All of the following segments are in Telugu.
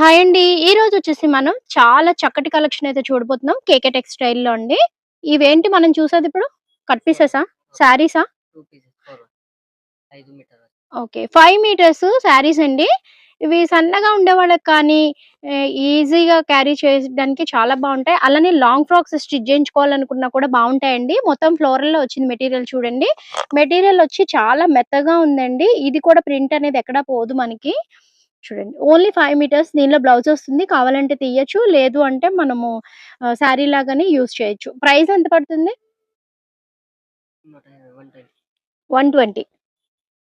హాయ్ అండి. ఈరోజు వచ్చేసి మనం చాలా చక్కటి కలెక్షన్ అయితే చూడబోతున్నాం. కేకే టెక్స్‌టైల్‌లో అండి. ఇవేంటి మనం చూసేది ఇప్పుడు? కట్ పీసెసా? శారీసా? 2 పీసెస్ 4 5 మీటర్ వరకు. ఓకే. 5 మీటర్స్ శారీస్ అండి. ఇవి సన్నగా ఉండేవాళ్ళకి కానీ ఆహ్, ఈజీగా క్యారీ చేయడానికి చాలా బావుంటాయి. అలానే లాంగ్ ఫ్రాక్స్ స్టిచ్ చేయించుకోవాలనుకున్నా కూడా బావుంటాయండి. మొత్తం ఫ్లోరల్‌లో వచ్చింది మెటీరియల్ చూడండి. మెటీరియల్ వచ్చి చాలా మెత్తగా ఉందండి. ఇది కూడా ప్రింట్ అనేది ఎక్కడా పోదు మనకి. చూడండి. ఓన్లీ 5 మీటర్స్ దీనిలో బ్లౌజ్ వస్తుంది. కావాలంటే తీయొచ్చు. లేదు అంటే మనము శారీ లాగానే యూజ్ చేయొచ్చు. ప్రైస్ ఎంత పడుతుంది? 120 120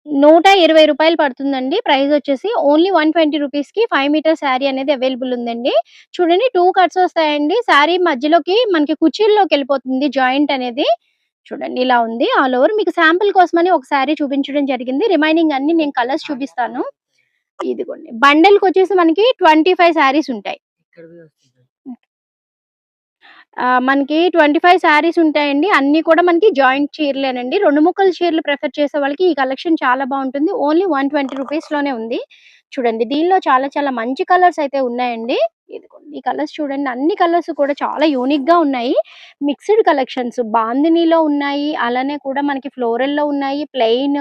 120 రూపాయలు పడుతుందండి. ప్రైస్ వచ్చేసి ఓన్లీ 120 రూపీస్‌కి 5 మీటర్ శారీ అనేది అవైలబుల్ ఉందండి. చూడండి 2 కట్స్ వస్తాయండి. శారీ మధ్యలోకి మనకి కుర్చీల్లోకెళ్ళిపోతుంది జాయింట్ అనేది. చూడండి ఇలా ఉంది. ఆల్ ఓవర్ మీకు శాంపుల్ కోసమని ఒక శారీ చూపించడం జరిగింది. రిమైనింగ్ అన్ని నేను కలర్స్ చూపిస్తాను. ఇదిగోండి. బండిల్‌కొచ్చేసి మనకి 25 శారీస్ ఉంటాయి. మనకి 25 శారీస్ ఉంటాయండి. అన్నీ కూడా మనకి జాయింట్ చీరలేనండి. 2 ముక్కల చీరలు ప్రిఫర్ చేసే వాళ్ళకి ఈ కలెక్షన్ చాలా బావుంటుంది. ఓన్లీ 120 రూపీస్‌లోనే ఉంది. చూడండి దీనిలో చాలా చాలా మంచి కలర్స్ అయితే ఉన్నాయండి. ఇదిగోండి. ఈ కలర్స్ చూడండి. అన్ని కలర్స్ కూడా చాలా యూనిక్‌గా ఉన్నాయి. మిక్స్డ్ కలెక్షన్స్ బాందినీలో ఉన్నాయి. అలానే కూడా మనకి ఫ్లోరల్‌లో ఉన్నాయి. ప్లెయిన్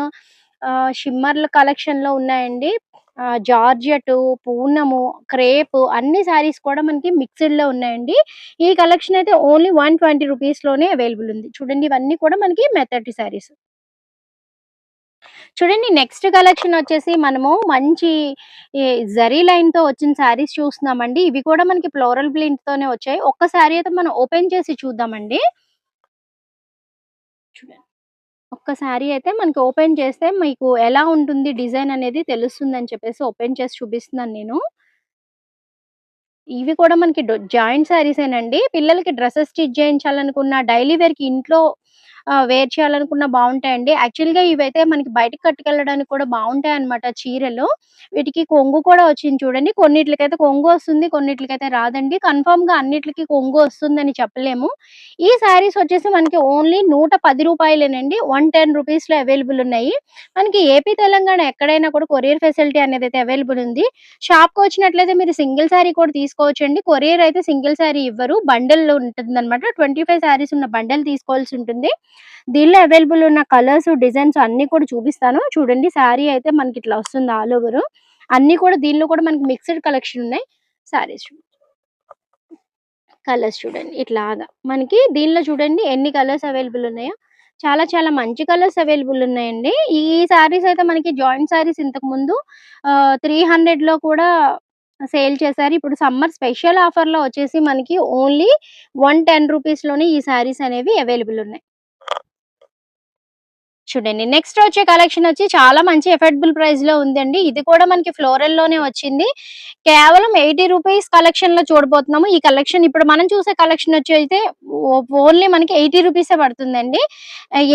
షిమ్మర్‌ల కలెక్షన్‌లో ఉన్నాయండి. జార్జియట్ జార్జెట్, పూనము, క్రేప్ అన్ని శారీస్ కూడా మనకి మిక్స్డ్‌లో ఉన్నాయండి. ఈ కలెక్షన్ అయితే ఓన్లీ 120 రూపీస్‌లోనే అవైలబుల్ ఉంది. చూడండి ఇవన్నీ కూడా మనకి మెథడ్ శారీస్. చూడండి నెక్స్ట్ కలెక్షన్ వచ్చేసి మనము మంచి జరీ జరీ లైన్‌తో వచ్చిన శారీస్ చూస్తున్నామండి. ఇవి కూడా మనకి ఫ్లోరల్ ప్రింట్‌తోనే వచ్చాయి. ఒక్క శారీ అయితే మనం ఓపెన్ చేసి చూద్దామండి. ఒక్క శారీ అయితే మనకి ఓపెన్ చేస్తే మీకు ఎలా ఉంటుంది డిజైన్ అనేది తెలుస్తుంది అని చెప్పేసి ఓపెన్ చేసి చూపిస్తున్నాను నేను. ఇవి కూడా మనకి జాయింట్ జాయింట్ శారీసేనండి. పిల్లలకి డ్రెస్సెస్ స్టిచ్ చేయించాలనుకున్న, డైలీ వేర్‌కి ఇంట్లో వేర్ చేయాలనుకున్న బాగుంటాయండి యాక్చువల్‌గా ఇవైతే మనకి బయటకి కట్టుకెళ్ళడానికి కూడా బాగుంటాయి అనమాట చీరలు. వీటికి కొంగు కూడా వచ్చింది చూడండి. కొన్నిట్లకైతే కొంగు వస్తుంది. కొన్నిట్లకైతే రాదండి. కన్ఫామ్గా అన్నిట్లికి కొంగు వస్తుందని చెప్పలేము. ఈ శారీస్ వచ్చేసి మనకి ఓన్లీ నూట పది రూపాయలేనండి వన్ టెన్ రూపీస్‌లో అవైలబుల్ ఉన్నాయి. మనకి ఏపీ, తెలంగాణ ఎక్కడైనా కూడా కొరియర్ ఫెసిలిటీ అనేది అయితే అవైలబుల్ ఉంది. షాప్‌కొచ్చినట్లయితే మీరు సింగిల్ శారీ కూడా తీసుకోవచ్చండి. కొరియర్ అయితే సింగిల్ శారీ ఇవ్వరు. బండిల్ ఉంటుందన్నమాట. 25 శారీస్ ఉన్న బండల్ తీసుకోవాల్సి ఉంటుంది. దీనిలో అవైలబుల్ ఉన్న కలర్స్, డిజైన్స్ అన్ని కూడా చూపిస్తాను. చూడండి శారీ అయితే మనకి ఇట్లా వస్తుంది ఆల్ ఓవర్. అన్ని కూడా దీనిలో కూడా మనకి మిక్స్డ్ కలెక్షన్ ఉన్నాయి. శారీస్ కలర్స్ చూడండి ఇట్లాగా. మనకి దీనిలో చూడండి ఎన్ని కలర్స్ అవైలబుల్ ఉన్నాయో. చాలా చాలా మంచి కలర్స్ అవైలబుల్ ఉన్నాయండి. ఈ శారీస్ అయితే మనకి జాయింట్ శారీస్ ఇంతకుముందు ఆహ్, 300లో కూడా సేల్ చేశారు. ఇప్పుడు సమ్మర్ స్పెషల్ ఆఫర్‌లో వచ్చేసి మనకి ఓన్లీ 110 రూపీస్‌లోనే ఈ శారీస్ అనేవి అవైలబుల్ ఉన్నాయి. చూడండి. నెక్స్ట్ వచ్చే కలెక్షన్ వచ్చి చాలా మంచి ఎఫర్డబుల్ ప్రైస్‌లో ఉందండి. ఇది కూడా మనకి ఫ్లోరల్లోనే వచ్చింది. కేవలం 80 రూపీస్ కలెక్షన్లో చూడబోతున్నాము. ఈ కలెక్షన్ ఇప్పుడు మనం చూసే కలెక్షన్ వచ్చి అయితే ఓన్లీ మనకి 80 రూపీసే పడుతుందండి.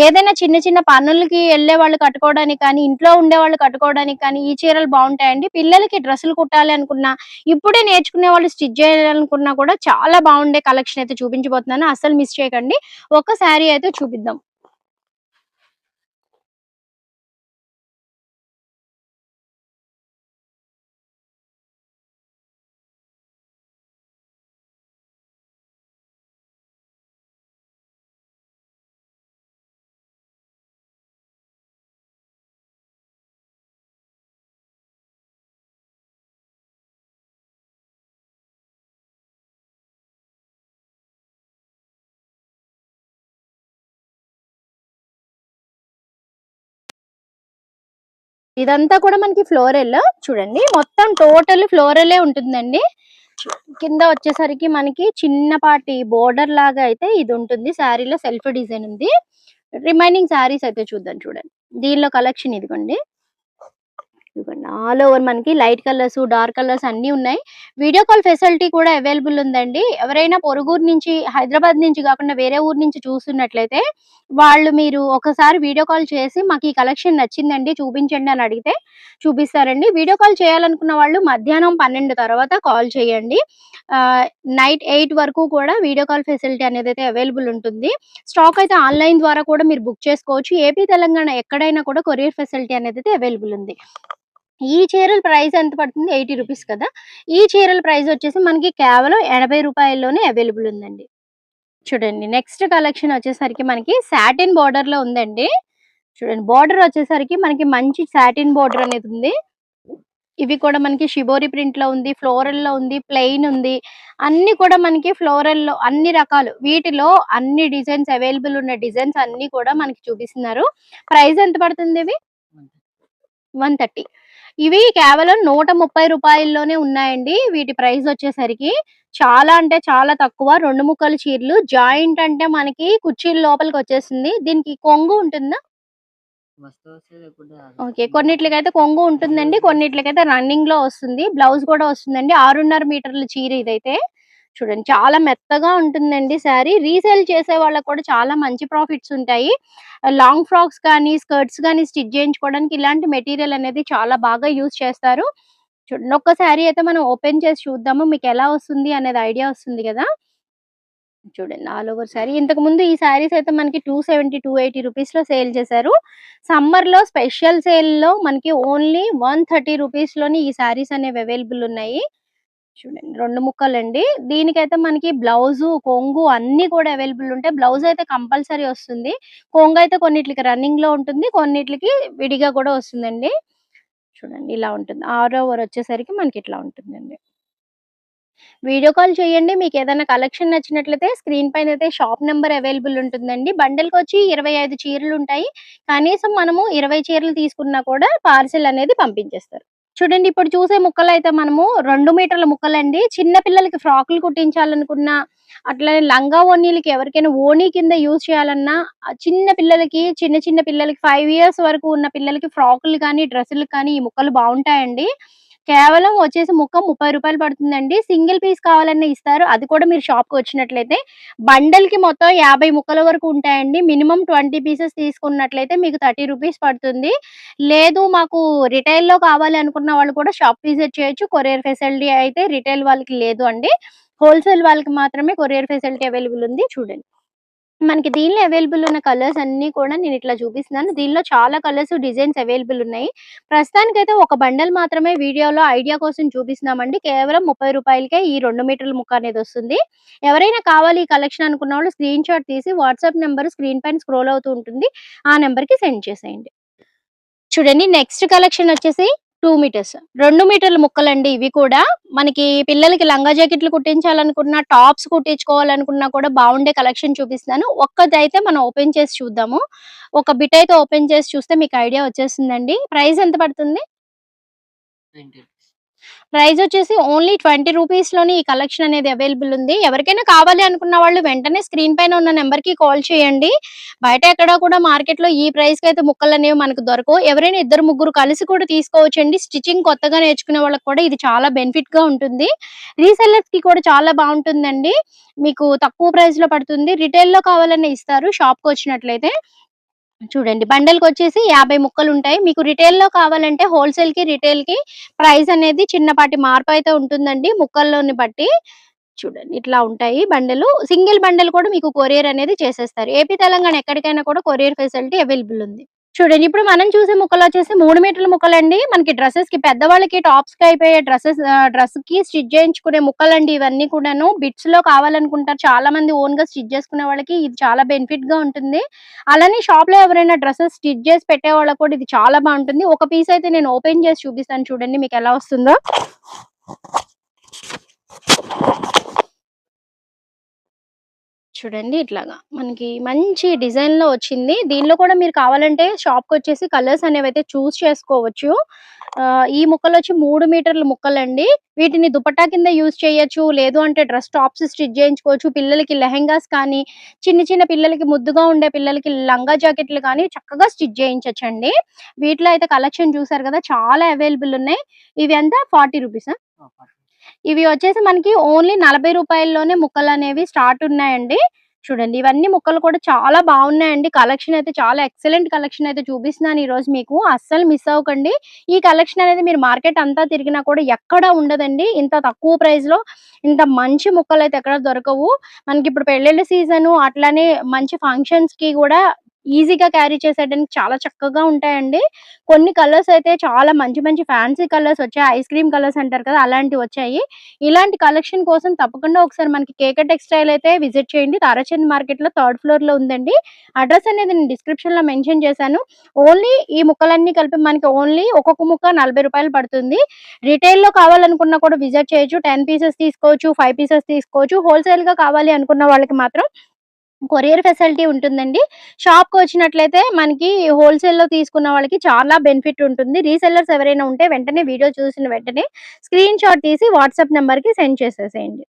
ఏదైనా చిన్న చిన్న పనులకి ఎళ్ళేవాళ్ళు కట్టుకోవడానికి కానీ, ఇంట్లో ఉండే వాళ్ళు కట్టుకోవడానికి కానీ ఈ చీరలు బాగుంటాయండి పిల్లలకి డ్రెస్సులు కుట్టాలి అనుకున్నా, ఇప్పుడే నేర్చుకునే వాళ్ళు స్టిచ్ చేయాలనుకున్నా కూడా చాలా బాగుండే కలెక్షన్ అయితే చూపించబోతున్నాను. అస్సలు మిస్ చేయకండి. ఒక శారీ అయితే చూపిద్దాం. ఇదంతా కూడా మనకి ఫ్లోరల్. చూడండి మొత్తం టోటల్ ఫ్లోరెలే ఉంటుందండి. కింద వచ్చేసరికి మనకి చిన్నపాటి బోర్డర్ లాగా అయితే ఇది ఉంటుంది. శారీలో సెల్ఫ్ డిజైన్ ఉంది. రిమైనింగ్ శారీస్ అయితే చూద్దాం చూడండి. దీనిలో కలెక్షన్ ఇదిగోండి. ఇవ్వండి ఆల్ ఓవర్ మనకి లైట్ కలర్స్, డార్క్ కలర్స్ అన్నీ ఉన్నాయి. వీడియో కాల్ ఫెసిలిటీ కూడా అవైలబుల్ ఉందండి. ఎవరైనా పొరుగురు నుంచి హైదరాబాద్ నుంచి కాకుండా వేరే ఊరు నుంచి చూస్తున్నట్లయితే వాళ్ళు మీరు ఒకసారి వీడియో కాల్ చేసి మాకు ఈ కలెక్షన్ నచ్చిందండి చూపించండి అని అడిగితే చూపిస్తారండి. వీడియో కాల్ చేయాలనుకున్న వాళ్ళు మధ్యాహ్నం 12 తర్వాత కాల్ చేయండి. నైట్ ఎయిట్ వరకు కూడా వీడియో కాల్ ఫెసిలిటీ అనేది అయితే అవైలబుల్ ఉంటుంది. స్టాక్ అయితే ఆన్‌లైన్ ద్వారా కూడా మీరు బుక్ చేసుకోవచ్చు. ఏపీ, తెలంగాణ ఎక్కడైనా కూడా కొరియర్ ఫెసిలిటీ అనేది అయితే అవైలబుల్ ఉంది. ఈ చీరల ప్రైస్ ఎంత పడుతుంది? ఎయిటీ రూపీస్ కదా. ఈ చీరల ప్రైస్ వచ్చేసి మనకి కేవలం ఎనభై రూపాయల్లోనే అవైలబుల్ ఉందండి. చూడండి నెక్స్ట్ కలెక్షన్ వచ్చేసరికి మనకి సాటిన్ బార్డర్లో ఉందండి. చూడండి బార్డర్ వచ్చేసరికి మనకి మంచి సాటిన్ బార్డర్ అనేది ఉంది. ఇవి కూడా మనకి షిబోరి ప్రింట్లో ఉంది ఫ్లోరల్లో ఉంది ప్లెయిన్ ఉంది. అన్ని కూడా మనకి ఫ్లోరల్లో అన్ని రకాలు వీటిలో అన్ని డిజైన్స్ అవైలబుల్ ఉన్న డిజైన్స్ అన్ని కూడా మనకి చూపిస్తున్నారు. ప్రైస్ ఎంత పడుతుంది ఇవి? One thirty. ఇవి కేవలం నూట ముప్పై రూపాయల్లోనే ఉన్నాయండి. వీటి ప్రైస్ వచ్చేసరికి చాలా అంటే చాలా తక్కువ. రెండు ముక్కల చీరలు. జాయింట్ అంటే మనకి కుర్చీల లోపలికి వచ్చేసింది. దీనికి కొంగు ఉంటుందా? ఓకే. కొన్నిట్లకైతే కొంగు ఉంటుందండి. కొన్నిట్లకైతే రన్నింగ్లో వస్తుంది. బ్లౌజ్ కూడా వస్తుందండి. ఆరున్నర మీటర్ల చీర ఇదైతే. చూడండి చాలా మెత్తగా ఉంటుందండి శారీ. రీసేల్ చేసే వాళ్ళకి కూడా చాలా మంచి ప్రాఫిట్స్ ఉంటాయి. లాంగ్ ఫ్రాక్స్ కానీ స్కర్ట్స్ కానీ స్టిచ్ చేయించుకోవడానికి ఇలాంటి మెటీరియల్ అనేది చాలా బాగా యూజ్ చేస్తారు. చూడండి ఒక్క శారీ అయితే మనం ఓపెన్ చేసి చూద్దాము మీకు ఎలా వస్తుంది అనేది ఐడియా వస్తుంది కదా. చూడండి ఆల్ ఓవర్ శారీ. ఇంతకు ముందు ఈ శారీస్ అయితే మనకి టూ సెవెంటీ టూ ఎయిటీ రూపీస్లో సేల్ చేశారు. సమ్మర్లో స్పెషల్ సేల్లో మనకి ఓన్లీ వన్ థర్టీ రూపీస్లోని ఈ శారీస్ అనేవి అవైలబుల్ ఉన్నాయి. చూడండి రెండు ముక్కలండి. దీనికైతే మనకి బ్లౌజు కొంగు అన్ని కూడా అవైలబుల్ ఉంటాయి బ్లౌజ్ అయితే కంపల్సరీ వస్తుంది. కొంగు అయితే కొన్నిట్లకి రన్నింగ్లో ఉంటుంది కొన్నిట్లకి విడిగా కూడా వస్తుందండి. చూడండి ఇలా ఉంటుంది. ఆరో ఓవర్ వచ్చేసరికి మనకి ఇట్లా ఉంటుందండి. వీడియో కాల్ చేయండి. మీకు ఏదైనా కలెక్షన్ నచ్చినట్లయితే స్క్రీన్ పైన అయితే షాప్ నెంబర్ అవైలబుల్ ఉంటుందండి. బండల్కి వచ్చి ఇరవై ఐదు చీరలు ఉంటాయి. కనీసం మనము ఇరవై చీరలు తీసుకున్నా కూడా పార్సిల్ అనేది పంపించేస్తారు. చూడండి ఇప్పుడు చూసే ముక్కలు అయితే మనము రెండు మీటర్ల ముక్కలండి. చిన్న పిల్లలకి ఫ్రాకులు కుట్టించాలనుకున్నా అట్లనే లంగా ఓణీలకి ఎవరికైనా ఓనీ కింద యూజ్ చేయాలన్నా చిన్న పిల్లలకి చిన్న చిన్న పిల్లలకి ఫైవ్ ఇయర్స్ వరకు ఉన్న పిల్లలకి ఫ్రాకులు కానీ డ్రెస్సులు కానీ ఈ ముక్కలు బాగుంటాయండి. కేవలం వచ్చేసి ముక్క ముప్పై రూపాయలు పడుతుందండి. సింగిల్ పీస్ కావాలన్నా ఇస్తారు. అది కూడా మీరు షాప్కి వచ్చినట్లయితే బండల్కి మొత్తం యాభై ముక్కల వరకు ఉంటాయండి. మినిమం ట్వంటీ పీసెస్ తీసుకున్నట్లయితే మీకు థర్టీ రూపీస్ పడుతుంది. లేదు మాకు రిటైల్లో కావాలి అనుకున్న వాళ్ళు కూడా షాప్ విజిట్ చేయొచ్చు. కొరియర్ ఫెసిలిటీ అయితే రిటైల్ వాళ్ళకి లేదు అండి. హోల్సేల్ వాళ్ళకి మాత్రమే కొరియర్ ఫెసిలిటీ అవైలబుల్ ఉంది. చూడండి. మనకి దీనిలో అవైలబుల్ ఉన్న కలర్స్ అన్ని కూడా నేను ఇట్లా చూపిస్తున్నాను. దీనిలో చాలా కలర్స్ డిజైన్స్ అవైలబుల్ ఉన్నాయి. ప్రస్తుతానికైతే ఒక బండల్ మాత్రమే వీడియోలో ఐడియా కోసం చూపిస్తున్నామండి. కేవలం ముప్పై రూపాయలకే ఈ రెండు మీటర్ల ముక్క అనేది వస్తుంది. ఎవరైనా కావాలి ఈ కలెక్షన్ అనుకున్న వాళ్ళు స్క్రీన్ షాట్ తీసి వాట్సాప్ నెంబర్ స్క్రీన్ పైన స్క్రోల్ అవుతూ ఉంటుంది. ఆ నెంబర్కి సెండ్ చేసేయండి. చూడండి నెక్స్ట్ కలెక్షన్ వచ్చేసి టూ మీటర్స్. రెండు మీటర్ల ముక్కలండి ఇవి కూడా. మనకి పిల్లలకి లంగా జాకెట్లు కుట్టించాలనుకున్నా టాప్స్ కుట్టించుకోవాలనుకున్నా కూడా బాగుండే కలెక్షన్ చూపిస్తున్నాను. ఒక్కదైతే మనం ఓపెన్ చేసి చూద్దాము. ఒక బిట్ అయితే ఓపెన్ చేసి చూస్తే మీకు ఐడియా వచ్చేస్తుందండి ప్రైస్ ఎంత పడుతుంది? ప్రైస్ వచ్చేసి ఓన్లీ ట్వంటీ రూపీస్లోని ఈ కలెక్షన్ అనేది అవైలబుల్ ఉంది. ఎవరికైనా కావాలి అనుకున్న వాళ్ళు వెంటనే స్క్రీన్ పైన ఉన్న నెంబర్కి కాల్ చేయండి. బయట ఎక్కడ కూడా మార్కెట్లో ఈ ప్రైస్కి అయితే ముక్కలు అనేవి మనకు దొరకవు. ఎవరైనా ఇద్దరు ముగ్గురు కలిసి కూడా తీసుకోవచ్చండి. స్టిచ్చింగ్ కొత్తగా నేర్చుకునే వాళ్ళకి కూడా ఇది చాలా బెనిఫిట్గా ఉంటుంది. రీసెల్లర్స్కి కూడా చాలా బాగుంటుందండి. మీకు తక్కువ ప్రైస్లో పడుతుంది. రిటైల్లో కావాలన్నా ఇస్తారు. షాప్కి వచ్చినట్లయితే చూడండి బండల్కి వచ్చేసి యాభై ముక్కలు ఉంటాయి మీకు రిటైల్లో కావాలంటే హోల్సేల్కి రిటైల్కి ప్రైస్ అనేది చిన్నపాటి మార్పు అయితే ఉంటుందండి. ముక్కల్లోని బట్టి చూడండి ఇట్లా ఉంటాయి బండలు. సింగిల్ బండలు కూడా మీకు కొరియర్ అనేది చేసేస్తారు. ఏపీ తెలంగాణ ఎక్కడికైనా కూడా కొరియర్ ఫెసిలిటీ అవైలబుల్ ఉంది. చూడండి ఇప్పుడు మనం చూసే ముక్కలు వచ్చేసి మూడు మీటర్ల ముక్కలండి. మనకి డ్రెస్సెస్కి పెద్దవాళ్ళకి టాప్స్కి అయిపోయే డ్రెస్సెస్ డ్రెస్కి స్టిచ్ చేయించుకునే ముక్కలండి ఇవన్నీ కూడాను. బిట్స్లో కావాలనుకుంటారు చాలా మంది ఓన్గా స్టిచ్ చేసుకునే వాళ్ళకి ఇది చాలా బెనిఫిట్గా ఉంటుంది. అలానే షాప్లో ఎవరైనా డ్రెస్సెస్ స్టిచ్ చేసి పెట్టే వాళ్ళకి కూడా ఇది చాలా బాగుంటుంది. ఒక పీస్ అయితే నేను ఓపెన్ చేసి చూపిస్తాను చూడండి మీకు ఎలా వస్తుందో. చూడండి ఇట్లాగా. మనకి మంచి డిజైన్లో వచ్చింది. దీనిలో కూడా మీరు కావాలంటే షాప్కి వచ్చేసి కలర్స్ అనేవి అయితే చూస్ చేసుకోవచ్చు. ఈ ముక్కలు వచ్చి మూడు మీటర్ల ముక్కలండి. వీటిని దుపట్టా కింద యూజ్ చేయొచ్చు. లేదు అంటే డ్రెస్ టాప్స్ స్టిచ్ చేయించుకోవచ్చు. పిల్లలకి లెహెంగాస్ కానీ చిన్న చిన్న పిల్లలకి ముద్దుగా ఉండే పిల్లలకి లంగా జాకెట్లు కానీ చక్కగా స్టిచ్ చేయించచ్చండి. వీటిలో అయితే కలెక్షన్ చూసారు కదా చాలా అవైలబుల్ ఉన్నాయి. ఇవి ఎంత? Forty rupees? ఇవి వచ్చేసి మనకి ఓన్లీ నలభై రూపాయల్లోనే ముక్కలు అనేవి స్టార్ట్ ఉన్నాయండి. చూడండి ఇవన్నీ ముక్కలు కూడా చాలా బాగున్నాయండి. కలెక్షన్ అయితే చాలా ఎక్సలెంట్ కలెక్షన్ అయితే చూపిస్తున్నాను ఈ రోజు మీకు. అస్సలు మిస్ అవ్వకండి. ఈ కలెక్షన్ అనేది మీరు మార్కెట్ అంతా తిరిగినా కూడా ఎక్కడ ఉండదండి. ఇంత తక్కువ ప్రైస్లో ఇంత మంచి ముక్కలు అయితే ఎక్కడ దొరకవు. మనకి ఇప్పుడు పెళ్ళిళ్ళ సీజన్ అట్లానే మంచి ఫంక్షన్స్కి కూడా ఈజీగా క్యారీ చేసేయడానికి చాలా చక్కగా ఉంటాయండి. కొన్ని కలర్స్ అయితే చాలా మంచి మంచి ఫ్యాన్సీ కలర్స్ వచ్చాయి. ఐస్ క్రీమ్ కలర్స్ అంటారు కదా! అలాంటివి వచ్చాయి. ఇలాంటి కలెక్షన్ కోసం తప్పకుండా ఒకసారి మనకి కేకే టెక్స్‌టైల్ అయితే విజిట్ చేయండి. తారాచంద్ మార్కెట్‌లో థర్డ్ ఫ్లోర్‌లో ఉందండి. అడ్రస్ అనేది నేను డిస్క్రిప్షన్‌లో మెన్షన్ చేశాను. ఓన్లీ ఈ ముక్కలన్నీ కలిపి మనకి ఓన్లీ ఒక్కొక్క ముక్క నలభై రూపాయలు పడుతుంది. రిటైల్‌లో కావాలనుకున్నా కూడా విజిట్ చేయొచ్చు. 10 పీసెస్ తీసుకోవచ్చు. ఫైవ్ పీసెస్ తీసుకోవచ్చు. హోల్‌సేల్‌గా కావాలి అనుకున్న వాళ్ళకి మాత్రం కొరియర్ ఫెసిలిటీ ఉంటుందండి. షాప్‌కొచ్చినట్లయితే మనకి హోల్‌సేల్‌లో తీసుకున్న వాళ్ళకి చాలా బెనిఫిట్ ఉంటుంది. రీసెల్లర్స్ ఎవరైనా ఉంటే వెంటనే వీడియో చూసిన వెంటనే స్క్రీన్ షాట్ తీసి వాట్సాప్ నెంబర్కి సెండ్ చేసేసేయండి.